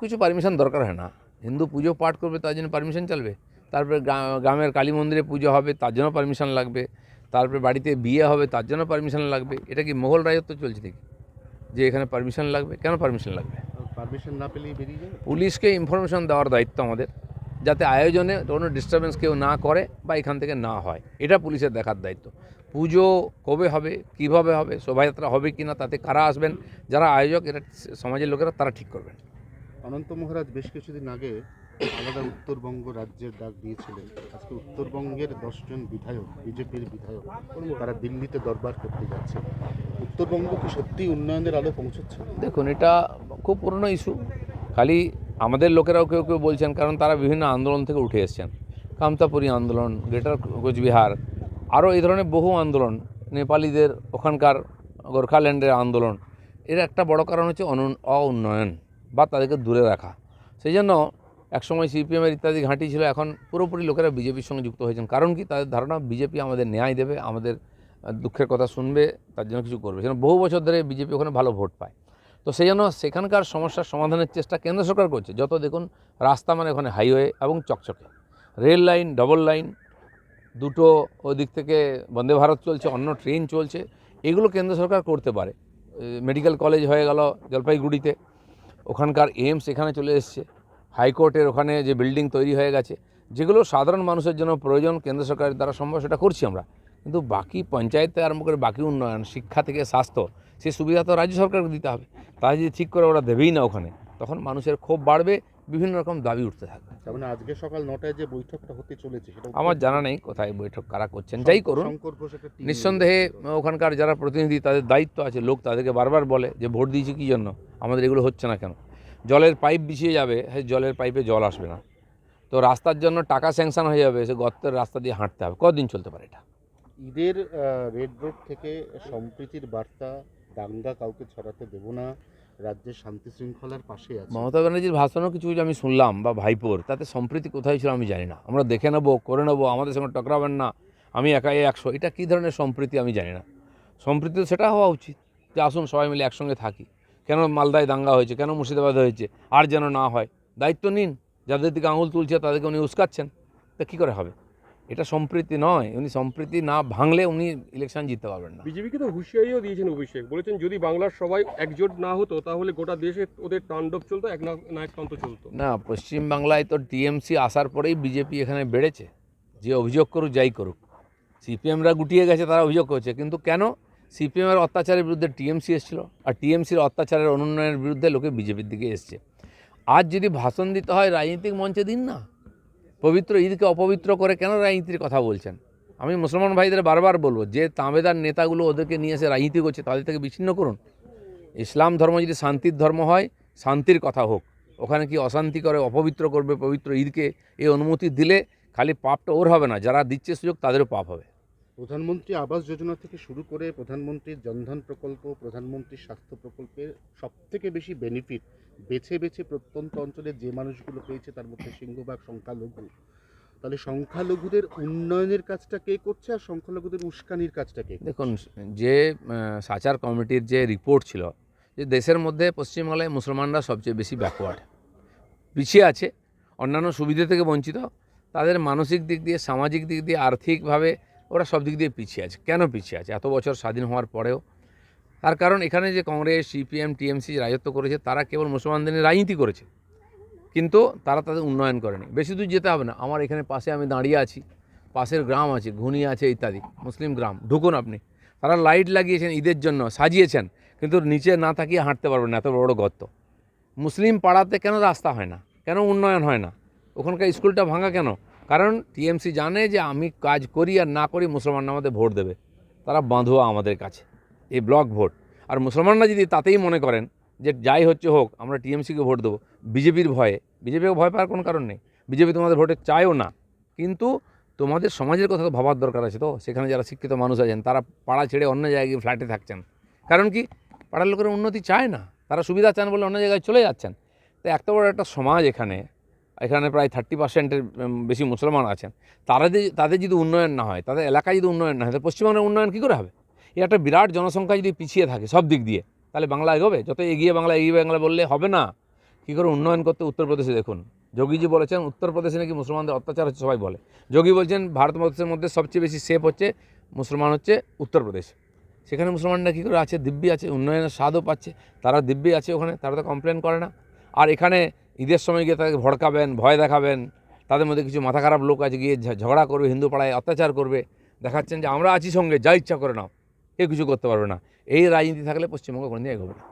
কিছু পারমিশন দরকার হয় না। হিন্দু পুজো পাঠ করবে তার জন্য পারমিশন চলবে। তারপরে গ্রামের কালী মন্দিরে পুজো হবে তার জন্য পারমিশন লাগবে। তারপরে বাড়িতে বিয়ে হবে তার জন্য পারমিশন লাগবে। এটা কি মোগল রাজত্ব চলছে দেখি যে এখানে পারমিশন লাগবে কেন পারমিশন লাগবে? পারমিশন না পেলেই বেরিয়ে যাবে? পুলিশকে ইনফরমেশন দেওয়ার দায়িত্ব আমাদের যাতে আয়োজনে কোনো ডিস্টারবেন্স কেউ না করে বা এখান থেকে না হয়। এটা পুলিশের দেখার দায়িত্ব। পুজো কবে হবে কীভাবে হবে শোভাযাত্রা হবে কি না তাতে কারা আসবেন যারা আয়োজক এটা সমাজের লোকেরা তারা ঠিক করবেন। অনন্ত মহারাজ বেশ কিছুদিন আগে আলাদা উত্তরবঙ্গ রাজ্যের ডাক দিয়েছিলেন। আজকে উত্তরবঙ্গের দশজন বিধায়ক, বিজেপির বিধায়ক তারা দিল্লিতে দরবার করতে যাচ্ছে। উত্তরবঙ্গ কি সত্যি উন্নয়নের আলো পৌঁছচ্ছে? দেখুন, এটা খুব পুরনো ইস্যু খালি আমাদের লোকেরাও কেউ কেউ বলছেন, কারণ তারা বিভিন্ন আন্দোলন থেকে উঠে এসছেন। কামতাপুরী আন্দোলন, গ্রেটার কোচবিহার, আরও এই ধরনের বহু আন্দোলন, নেপালিদের ওখানকার গোর্খাল্যান্ডের আন্দোলন। এর একটা বড় কারণ হচ্ছে অনু- অউন্নয়ন। বা তাদেরকে দূরে রাখা। সেই জন্য একসময় সিপিএমের ইত্যাদি ঘাঁটি ছিল, এখন পুরোপুরি লোকেরা বিজেপির সঙ্গে যুক্ত হয়েছেন। কারণ কি? তাদের ধারণা, বিজেপি আমাদের ন্যায় দেবে, আমাদের দুঃখের কথা শুনবে, তার জন্য কিছু করবে। সেজন্য বহু বছর ধরে বিজেপি ওখানে ভালো ভোট পায়। তো সেই জন্য সেখানকার সমস্যার সমাধানের চেষ্টা কেন্দ্র সরকার করছে, যত দেখুন রাস্তা মানে ওখানে হাইওয়ে এবং চকচকে। রেল লাইন, ডবল লাইন, দুটো ওদিক থেকে বন্দে ভারত চলছে, অন্য ট্রেন চলছে, এগুলো কেন্দ্র সরকার করতে পারে। মেডিকেল কলেজ হয়ে গেল জলপাইগুড়িতে ওখানকার এইমস এখানে চলে এসছে। হাইকোর্টের ওখানে যে বিল্ডিং তৈরি হয়ে গেছে, যেগুলো সাধারণ মানুষের জন্য প্রয়োজন, কেন্দ্র সরকারের দ্বারা সম্ভব, সেটা করছি আমরা। কিন্তু বাকি পঞ্চায়েত আরম্ভ করে বাকি উন্নয়ন, শিক্ষা থেকে স্বাস্থ্য সেই সুবিধা তো রাজ্য সরকারকে দিতে হবে। তাই যদি ঠিক করে ওরা দেবেই না ওখানে, তখন মানুষের ক্ষোভ বাড়বে বিভিন্ন রকম দাবি উঠতে থাকবে। মানে আজকে সকাল নটায় যে বৈঠকটা হতে চলেছে সেটা আমার জানা নেই কোথায় বৈঠক কারা করছেন। যাই করুন নিঃসন্দেহে ওখানকার যারা প্রতিনিধি তাদের দায়িত্ব আছে। লোক তাদেরকে বারবার বলে যে ভোট দিয়েছি কী জন্য? আমাদের এগুলো হচ্ছে না কেন? জলের পাইপ বিছিয়ে যাবে সেই জলের পাইপে জল আসবে না। তো রাস্তার জন্য টাকা স্যাংশন হয়ে যাবে সে গর্তের রাস্তা দিয়ে হাঁটতে হবে। কদিন চলতে পারে এটা? ঈদের রেড রোড থেকে সম্প্রীতির বার্তা দাঙ্গা কাউকে ছড়াতে দেব না। রাজ্যের শান্তি শৃঙ্খলার পাশে আছে। মমতা ব্যানার্জির ভাষণও কিছু কিছু আমি শুনলাম, বা ভাইপোর, তাতে সম্প্রীতি কোথায় ছিল আমি জানি না। আমরা দেখে নেব, করে নেব, আমাদের সঙ্গে টকরাবেন না, আমি একাই একশো, এটা কী ধরনের সম্প্রীতি আমি জানি না। সম্প্রীতি তো সেটা হওয়া উচিত, যে আসুন সবাই মিলে একসঙ্গে থাকি। কেন মালদায় দাঙ্গা হয়েছে, কেন মুর্শিদাবাদ হয়েছে, আর যেন না হয়? দায়িত্ব নিন, যাদের দিকে আঙুল তুলছে তাদেরকে উনি উস্কাচ্ছেন, তা কী করে হবে? এটা সম্প্রীতি নয় উনি সম্প্রীতি না ভাঙলে উনি ইলেকশন জিততে পারবেন না। বিজেপিকে তো হুঁশিয়ারিও দিয়েছেন অভিষেক বলেছেন যদি বাংলার সবাই একজোট না হতো তাহলে গোটা দেশে ওদের তাণ্ডব চলতো এক না- নায়কতন্ত্র চলতো। না পশ্চিমবাংলায় তো টিএমসি আসার পরেই বিজেপি এখানে বেড়েছে যে অভিযোগ করুক যাই করুক। সিপিএমরা গুটিয়ে গেছে তারা অভিযোগ করছে কিন্তু কেন? সিপিএমের অত্যাচারের বিরুদ্ধে টিএমসি এসেছিল আর টিএমসির অত্যাচারের অনুন্নয়নের বিরুদ্ধে লোকে বিজেপির দিকে এসছে। আজ যদি ভাষণ দিতে হয় রাজনৈতিক মঞ্চে দিন না। পবিত্র ঈদকে অপবিত্র করে কেন রাজনীতির কথা বলছেন? আমি মুসলমান ভাইদের বারবার বলব, যে তাঁবেদার নেতাগুলো ওদেরকে নিয়ে এসে রাজনীতি করছে, তাদের থেকে বিচ্ছিন্ন করুন। ইসলাম ধর্ম যদি শান্তির ধর্ম হয়, শান্তির কথা হোক, ওখানে কি অশান্তি করে, অপবিত্র করবে পবিত্র ঈদকে? এই অনুমতি দিলে খালি পাপটা ওর হবে না, যারা দিচ্ছে সুযোগ তাদেরও পাপ হবে। প্রধানমন্ত্রী আবাস যোজনা থেকে শুরু করে প্রধানমন্ত্রীর জনধন প্রকল্প, প্রধানমন্ত্রীর স্বাস্থ্য প্রকল্পের সব থেকে বেশি বেনিফিট বেছে বেছে প্রত্যন্ত অঞ্চলে যে মানুষগুলো পেয়েছে তার মধ্যে সিংহভাগ সংখ্যালঘু তাহলে সংখ্যালঘুদের উন্নয়নের কাজটা কে করছে আর সংখ্যালঘুদের উস্কানির কাজটা কে? দেখুন, যে সাচার কমিটির যে রিপোর্ট ছিল, যে দেশের মধ্যে পশ্চিমবাংলায় মুসলমানরা সবচেয়ে বেশি ব্যাকওয়ার্ড পিছিয়ে আছে, অন্যান্য সুবিধা থেকে বঞ্চিত, তাদের মানসিক দিক দিয়ে, সামাজিক দিক দিয়ে, আর্থিকভাবে ওরা সব দিক দিয়ে পিছিয়ে আছে। কেন পিছিয়ে আছে? এত বছর স্বাধীন হওয়ার পরেও। তার কারণ এখানে যে কংগ্রেস, সিপিএম, টিএমসি রাজত্ব করেছে, তারা কেবল মুসলমানদের রাজনীতি করেছে। কিন্তু তারা তাদের উন্নয়ন করেনি। বেশি দূর যেতে হবে না। আমার এখানে পাশে আমি দাঁড়িয়ে আছি। পাশের গ্রাম আছে, ঘুনি আছে, ইত্যাদি। মুসলিম গ্রাম। ঢুকুন আপনি। তারা লাইট লাগিয়েছেন ঈদের জন্য, সাজিয়েছেন। কিন্তু নিচে না থাকিয়ে হাঁটতে পারবেন না, এত বড় বড় গর্ত। মুসলিম পাড়াতে কেন রাস্তা হয় না? কেন উন্নয়ন হয় না? ওখানকার স্কুলটা ভাঙা কেন? কারণ টিএমসি জানে যে আমি কাজ করি আর না করি মুসলমানরা আমাদের ভোট দেবে। তারা বাঁধুয়া আমাদের কাছে, এই ব্লক ভোট। আর মুসলমানরা যদি তাতেই মনে করেন যে যাই হচ্ছে হোক, আমরা টিএমসিকে ভোট দেবো, বিজেপির ভয়ে। বিজেপিকে ভয় পাওয়ার কোনো কারণ নেই। বিজেপি তোমাদের ভোটে চায়ও না। কিন্তু তোমাদের সমাজের কথা তো ভাবার দরকার আছে তো। সেখানে যারা শিক্ষিত মানুষ আছেন, তারা পাড়া ছেড়ে অন্য জায়গায় গিয়ে ফ্ল্যাটে থাকছেন। কারণ কি? পাড়ার লোকের উন্নতি চায় না। তারা সুবিধা চান বলে অন্য জায়গায় চলে যাচ্ছেন। তো এত বড় একটা সমাজ এখানে এখানে প্রায় থার্টি পার্সেন্টের বেশি মুসলমান আছেন। তাদের তাদের যদি উন্নয়ন না হয়, তাদের এলাকায় যদি উন্নয়ন না হয়, তাহলে পশ্চিমবঙ্গের উন্নয়ন কী করে হবে? এ একটা বিরাট জনসংখ্যা যদি পিছিয়ে থাকে সব দিক দিয়ে, তাহলে বাংলা এগোবে? যত এগিয়ে বাংলা এগিয়ে বাংলা বললে হবে না। কী করে উন্নয়ন করতে উত্তরপ্রদেশে দেখুন। যোগীজি বলেছেন, উত্তরপ্রদেশে নাকি মুসলমানদের অত্যাচার হচ্ছে, সবাই বলে। যোগী বলছেন ভারতবর্ষের মধ্যে সবচেয়ে বেশি সেফ হচ্ছে, মুসলমান হচ্ছে উত্তরপ্রদেশ। সেখানে মুসলমানরা কী করে আছে? দিব্যি আছে, উন্নয়নের স্বাদও পাচ্ছে। তারা দিব্যি আছে ওখানে, তারা তো কমপ্লেন করে না। আর এখানে ঈদের সময় গিয়ে তাদেরকে ভড়কাবেন, ভয় দেখাবেন, তাদের মধ্যে কিছু মাথা খারাপ লোক আছে গিয়ে ঝগড়া করবে, হিন্দু পাড়ায় অত্যাচার করবে, দেখাচ্ছেন যে আমরা আছি সঙ্গে, যা ইচ্ছা করে নাও, কেউ কিছু করতে পারবে না। এই রাজনীতি থাকলে পশ্চিমবঙ্গ কোনোদিন এগোবে না।